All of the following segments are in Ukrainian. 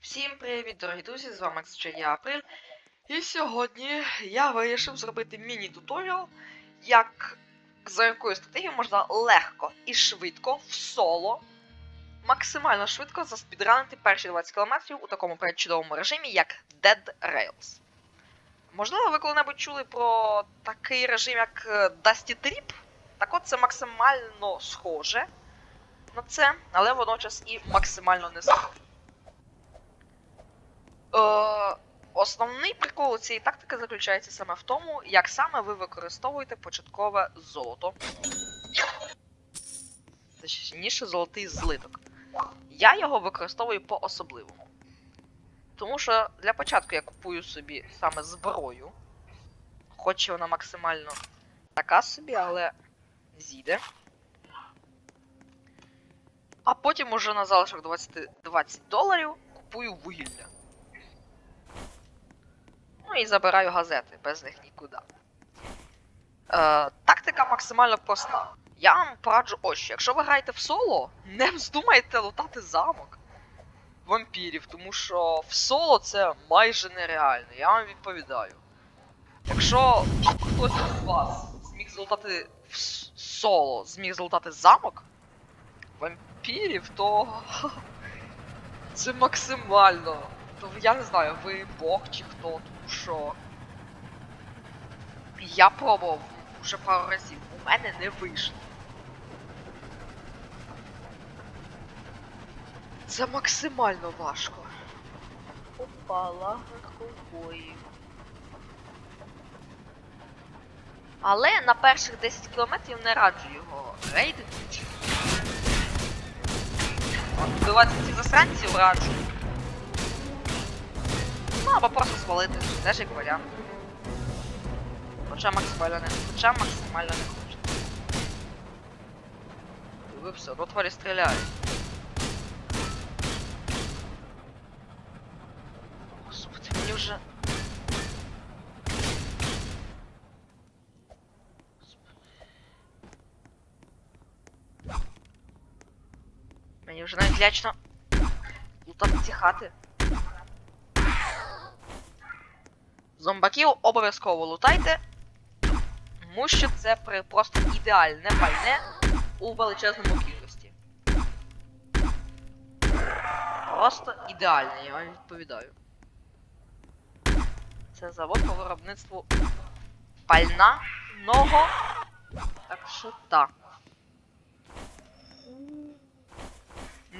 Всім привіт, дорогі друзі! З вами я Апрель. І сьогодні я вирішив зробити міні-туторіал, як за якою стратегією можна легко і швидко в соло, максимально швидко заспідранити перші 20 км у такому пречудовому режимі, як Dead Rails. Можливо, ви коли-небудь чули про такий режим, як е, Dusty Trip? Так от це максимально схоже на це, але водночас і максимально не схоже. Е, основний прикол цієї тактики заключається саме в тому, як саме ви використовуєте початкове золото. Точніше, золотий злиток. Я його використовую по-особливому. Тому що для початку я купую собі саме зброю. Хоч вона максимально така собі, але зійде. А потім уже на залишок 20, 20 доларів купую вугілля. Ну і забираю газети, без них нікуди. Е, тактика максимально проста. Я вам пораджу ось що. Якщо ви граєте в соло, не вздумайте лутати замок вампірів, тому що в соло це майже нереально, я вам відповідаю. Якщо хтось з вас зміг злутати в соло, зміг злутати замок вампірів, то це максимально. То я не знаю, ви Бог чи хто, тому що. Я пробував вже пару разів, у мене не вийшло. Це максимально важко. Опа, лагер ковбоїв. Але на перших 10 кілометрів не раджу його рейдити. Вбивати цих засранців раджу. Ну, або просто свалити, теж як варіант. Хоча максимально не. Хоча максимально не хочу. Ви все, одно тварі стріляють. Господи, мені вже. Мені вже навіть лячно лутати ці хати. Зомбаків обов'язково лутайте, тому що це просто ідеальне пальне у величезному кількості. Просто ідеальне, я вам відповідаю. Це завод по виробництву пального. Так що так.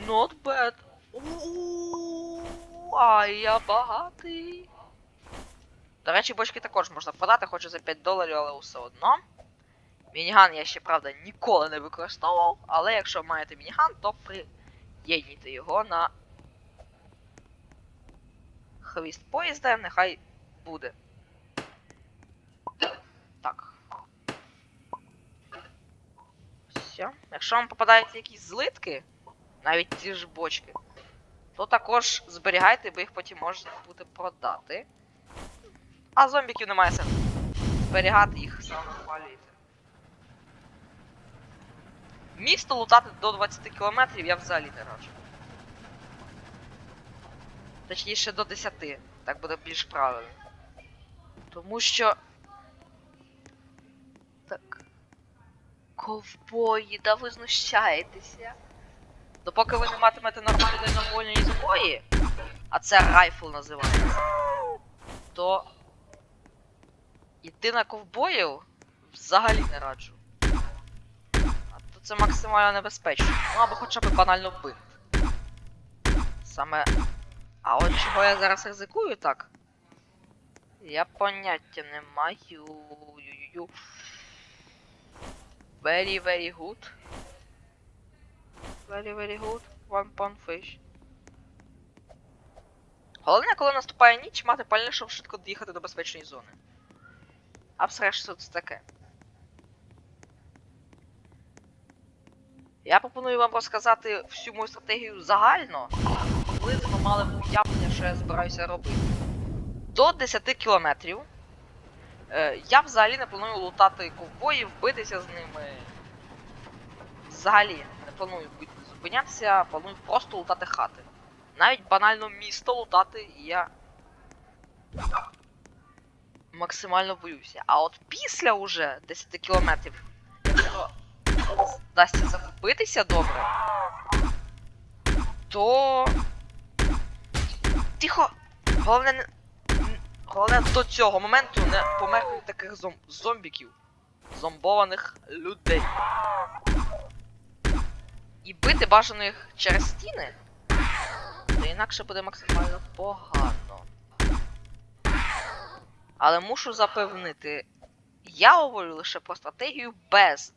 Not bad. У-у-у, я багатий. До речі, бочки також можна продати, хочу за 5 доларів, але все одно. Мініган я ще, правда, ніколи не використовував, але якщо маєте мініган, то приєднуйте його на хвіст поїзда, нехай буде. Так. Все. Якщо вам попадаються якісь злитки, навіть ті ж бочки, то також зберігайте, бо їх потім можна буде продати. А зомбіків немає сенсу. Зберігати їх саме спалюєте. Місто лутати до 20 км я взагалі не раджу. Точніше до 10, так буде більш правильно. Тому що. Так. Ковбої, да ви знущаєтеся. Допоки ви не матимете нормальної нормальної зброї, а це райфл називається, то Іти на ковбоїв взагалі не раджу. А то це максимально небезпечно. Ну або хоча б банально бинт. Саме. А от чого я зараз ризикую так? Я поняття не маю. Very, very good. Very, very good. One pound fish. Головне, коли наступає ніч, мати пальне, щоб швидко доїхати до безпечної зони. А все ж це таке. Я пропоную вам розказати всю мою стратегію загально, коли ви мали б уявлення, що я збираюся робити. До 10 кілометрів е, я взагалі не планую лутати ковбоїв, битися з ними. Взагалі не планую зупинятися, планую просто лутати хати. навіть банально місто лутати я максимально боюся. А от після уже 10 кілометрів, вдасться закупитися добре, то. Тихо! Головне не. Головне до цього моменту не померти таких зом... зомбіків. Зомбованих людей. І бити бажано їх через стіни. То інакше буде максимально погано. Але мушу запевнити, я говорю лише про стратегію без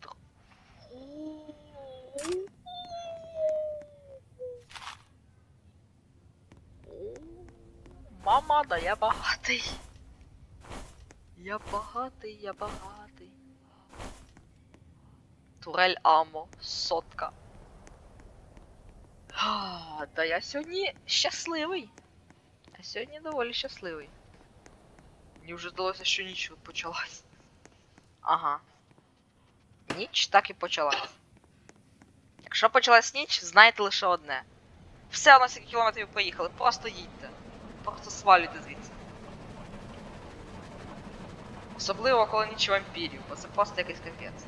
Мама, да я багатий. Я багатий, я багатий. Турель Амо, сотка. А, Та я сьогодні щасливий. Я сьогодні доволі щасливий. Мені вже здалося, що ніч почалась. Ага. Ніч так і почалась. Якщо почалась ніч, знайте лише одне. Все, на скільки кілометрів проїхали, просто їдьте. Просто свалюйте звідси. Особливо, коли ніч вампірів, бо це просто якийсь капець.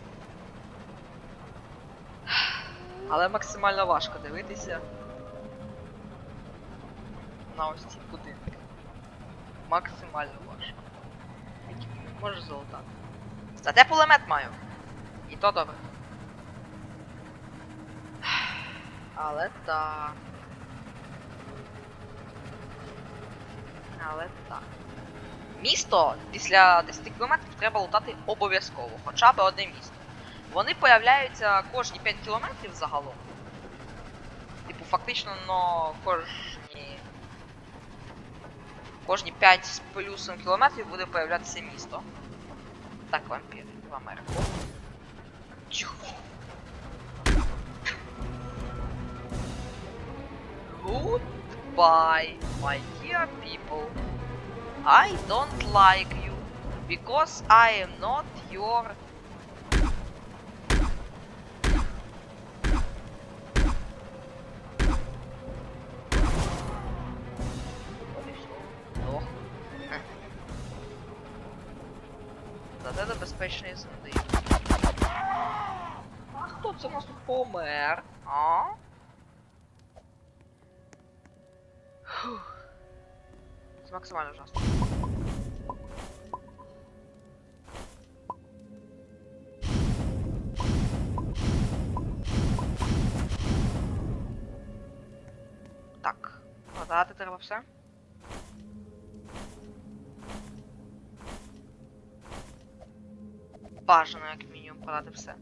Але максимально важко дивитися на ось ці будинки. Максимально важко. Можеш залутати. Зате пулемет маю. І то добре. Але так. Але так. Місто після 10 кілометрів треба лутати обов'язково, хоча б одне місто. Вони появляються кожні 5 кілометрів загалом. Типу, фактично, но кожні. Кожні 5 з плюсом кілометрів буде появлятися місто. Так, вампір в Америку. Тихо. Goodbye, my dear people. I don't like you because I am not your помер? А? Фух. Це максимально жорстко. Так, продати треба все. Бажано, як мінімум, продати все.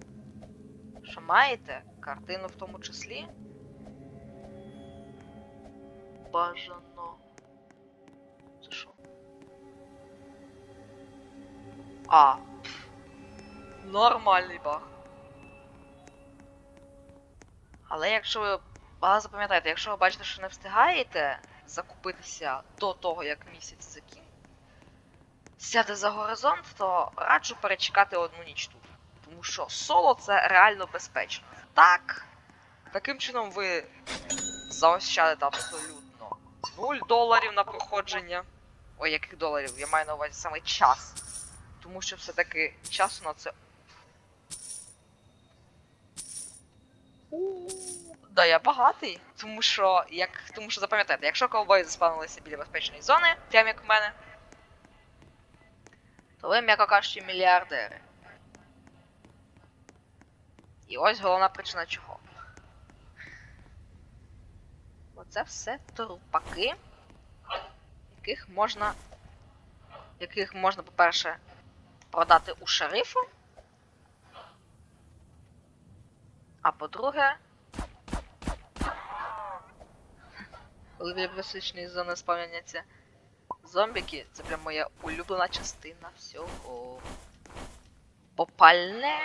Що маєте? Картину в тому числі. Бажано. Це що? А. Нормальний баг. Але якщо ви. Але запам'ятайте, якщо ви бачите, що не встигаєте закупитися до того, як місяць закін. Сяде за горизонт, то раджу перечекати одну ніч тут. Тому що соло це реально безпечно. Так. Таким чином ви заощадите абсолютно 0 доларів на проходження. Ой, яких доларів? Я маю на увазі саме час. Тому що все-таки часу на це. Да, я багатий. Тому що, як. Тому що запам'ятайте, якщо ковбої заспавнилися біля безпечної зони, прям як в мене, то ви, м'яко кажучи, мільярдери. І ось головна причина чого. Оце все трупаки, яких можна. Яких можна, по-перше, продати у шерифу. А по-друге. Безпечної зони спавняться зомбіки, це прям моя улюблена частина всього. Попальне.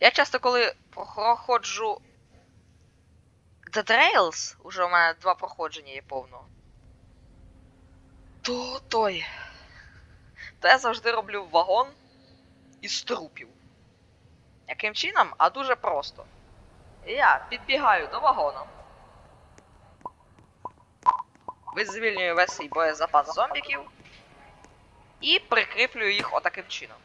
Я часто, коли проходжу The Trails, уже у мене два проходження є повно. То той. То я завжди роблю вагон із трупів. Яким чином? А дуже просто. Я підбігаю до вагона. визвільнюю весь свій боєзапас зомбіків і прикріплюю їх отаким чином.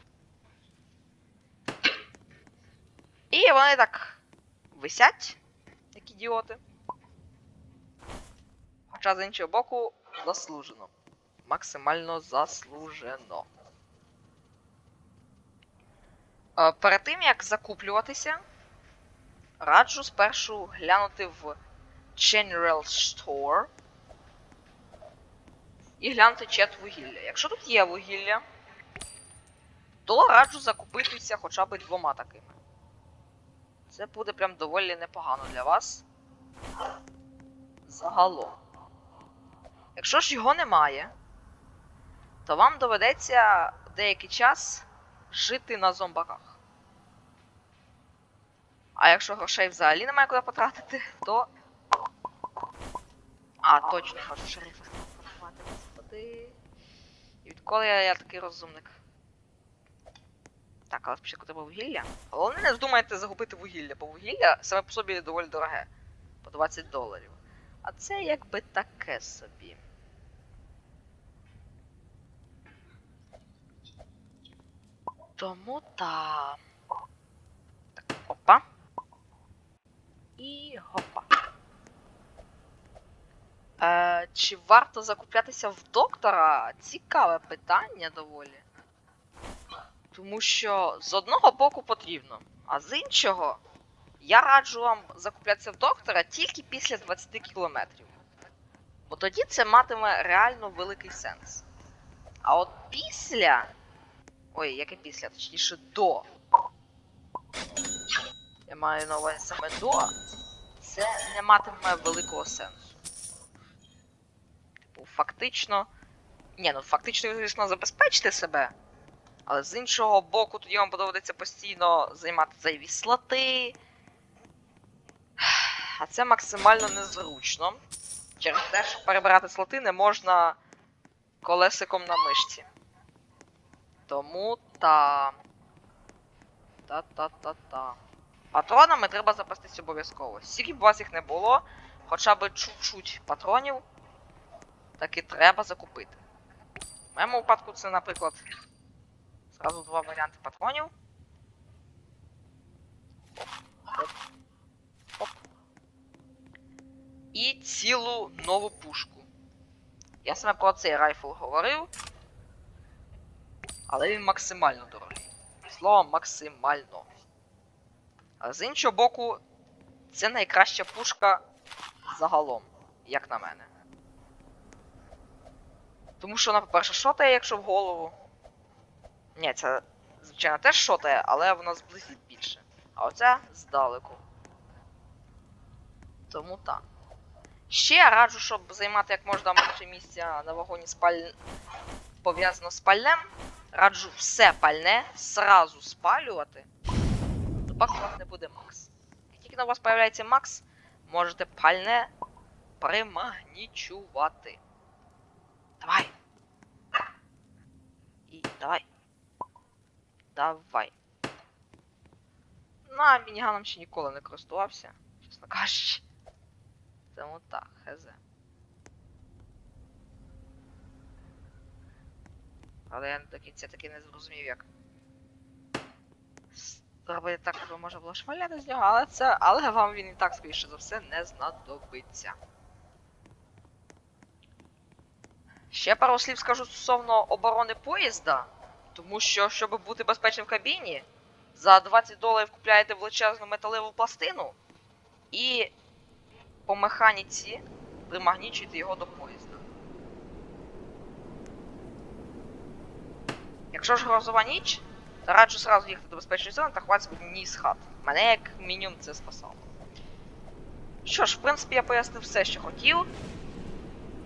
І вони так висять, як ідіоти. Хоча з іншого боку, заслужено. Максимально заслужено. Е, Перед тим як закуплюватися, раджу спершу глянути в General Store і глянути чет вугілля. Якщо тут є вугілля, то раджу закупитися хоча б двома такими. Це буде прям доволі непогано для вас. Загалом. Якщо ж його немає, то вам доведеться деякий час жити на зомбаках. А якщо грошей взагалі немає куди потратити, то. А, точно, можу. І відколи я, я такий розумник. Так, але спочатку треба вугілля. Головне, не здумайте загубити вугілля, бо вугілля саме по собі доволі дороге. По 20 доларів. А це якби таке собі. Тому та. Так, опа. І гопа. Е, чи варто закуплятися в доктора? Цікаве питання доволі. Тому що з одного боку потрібно, а з іншого я раджу вам закуплятися в доктора тільки після 20 кілометрів. Бо тоді це матиме реально великий сенс. А от після. Ой, яке після, точніше до. Я маю на увазі саме до. Це не матиме великого сенсу. Типу, фактично. Ні, ну фактично, звісно, забезпечите себе. Але з іншого боку, тоді вам доведеться постійно займати зайві слоти. А це максимально незручно. Через те, що перебирати слоти не можна колесиком на мишці. Тому та. Та-та-та-та. Патронами треба запастись обов'язково. Скільки б у вас їх не було, хоча б чуть-чуть патронів, таки треба закупити. В моєму випадку це, наприклад, зразу два варіанти патронів. Оп. Оп. І цілу нову пушку. Я саме про цей райфл говорив. Але він максимально дорогий. Словом, максимально. А з іншого боку, це найкраща пушка загалом, як на мене. Тому що вона, по-перше, шотає, якщо в голову. Ні, це, звичайно, теж шотає, але вона зблизить більше. А оця здалеку. Тому так. Ще раджу, щоб займати як можна менше місця на вагоні спаль... пов'язано з пальнем. Раджу все пальне сразу спалювати. То у вас не буде Макс. Як тільки на вас появляється Макс, можете пальне примагнічувати. Давай. І давай. Давай. На мініганом ще ніколи не користувався, чесно кажучи. Тому так, хз. Але я до кінця таки не зрозумів, як. Зробити так, щоб можна було шмаляти з нього, але це. Але вам він і так, скоріше за все, не знадобиться. Ще пару слів скажу стосовно оборони поїзда. Тому що, щоб бути безпечним в кабіні, за 20 доларів купляєте величезну металеву пластину і по механіці примагнічуєте його до поїзда. Якщо ж грозова ніч, то раджу сразу їхати до безпечної зони та ховатися в одній з хат. Мене як мінімум це спасало. Що ж, в принципі, я пояснив все, що хотів.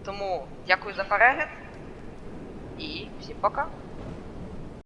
Тому дякую за перегляд. І всім пока.